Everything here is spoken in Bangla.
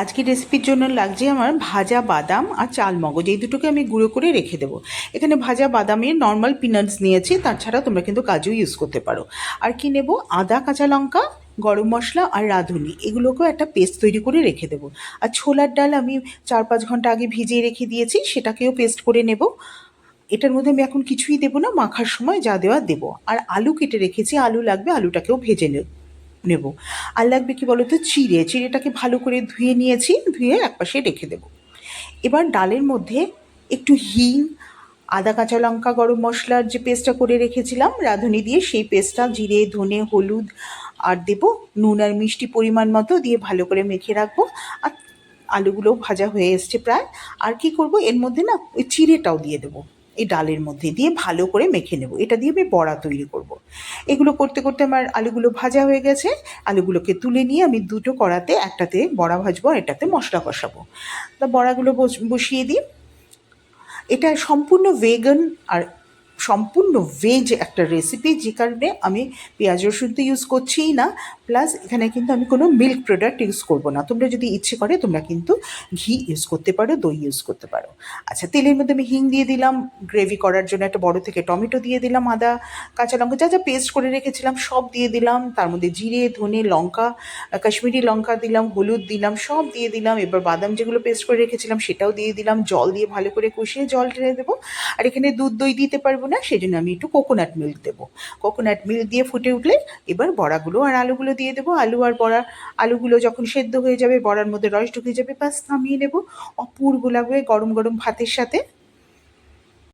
আজকের রেসিপির জন্য লাগছে আমার ভাজা বাদাম আর চাল মগজ। এই দুটোকে আমি গুঁড়ো করে রেখে দেবো। এখানে ভাজা বাদামের নর্মাল পিনাটস নিয়েছি তাছাড়া তোমরা কিন্তু কাজু ইউজ করতে পারো। আর কি নেব? আদা, কাঁচা লঙ্কা, গরম মশলা আর রাঁধুনি। এগুলোকেও একটা পেস্ট তৈরি করে রেখে দেবো। আর ছোলার ডাল আমি চার পাঁচ ঘণ্টা আগে ভিজিয়ে রেখে দিয়েছি, সেটাকেও পেস্ট করে নেব। এটার মধ্যে আমি এখন কিছুই দেবো না, মাখার সময় যা দেওয়া দেবো। আর আলু কেটে রেখেছি, আলু লাগবে, আলুটাকেও ভেজে নেব নেব। আর লাগবে কি বলতো? চিড়ে। চিড়েটাকে ভালো করে ধুয়ে নিয়েছি, ধুয়ে একপাশে রেখে দেব। এবার ডালের মধ্যে একটু হিং, আদা, কাঁচা লঙ্কা, গরম মশলার যে পেস্টটা করে রেখেছিলাম, রাঁধুনি দিয়ে সেই পেস্টটা জিরে, ধনে, হলুদ, আর দেবো নুন আর মিষ্টি পরিমাণ মতো দিয়ে ভালো করে মেখে রাখব। আর আলুগুলো ভাজা হয়ে এসছে প্রায়। আর কি করব? এর মধ্যে না, ওই চিড়েটাও দিয়ে দেবো। এই ডালের মধ্যে দিয়ে ভালো করে মেখে নেব। এটা দিয়ে আমি বড়া তৈরি করব। এগুলো করতে করতে আমার আলুগুলো ভাজা হয়ে গেছে। আলুগুলোকে তুলে নিয়ে আমি দুটো কড়াতে একটাতে বড়া ভাজবো আর একটাতে মশলা কষাবো। তা বড়াগুলো বস- বসিয়ে দিই। এটা সম্পূর্ণ ভেগান আর সম্পূর্ণ ভেজ একটা রেসিপি যে কারণে আমি পেঁয়াজ রসুন তো ইউজ করছিই না প্লাস এখানে কিন্তু আমি কোনো মিল্ক প্রোডাক্ট ইউজ করব না। তোমরা যদি ইচ্ছে করে তোমরা কিন্তু ঘি ইউজ করতে পারো, দই ইউজ করতে পারো। আচ্ছা তেলের মধ্যে আমি হিং দিয়ে দিলাম গ্রেভি করার জন্য একটা বড় থেকে টমেটো দিয়ে দিলাম, আদা, কাঁচা লঙ্কা, যা যা পেস্ট করে রেখেছিলাম, সব দিয়ে দিলাম। তার মধ্যে জিরে, ধনে লঙ্কা কাশ্মীরি লঙ্কা দিলাম, হলুদ দিলাম, সব দিয়ে দিলাম। এবার বাদাম যেগুলো পেস্ট করে রেখেছিলাম, সেটাও দিয়ে দিলাম। জল দিয়ে ভালো করে কষিয়ে জল ঢেলে দেবো। আর এখানে দুধ দই দিতে পারব না সেই জন্য আমি একটু কোকোনাট মিল্ক দেবো। কোকোনাট মিল্ক দিয়ে ফুটে উঠলে এবার বড়াগুলো আর আলুগুলো দিয়ে দেবো। আলু আর বড়া, আলুগুলো যখন সেদ্ধ হয়ে যাবে, বড়ার মধ্যে রস ঢুকে যাবে, ব্যাস নামিয়ে নেব। অপূর্ব লাগবে গরম গরম ভাতের সাথে।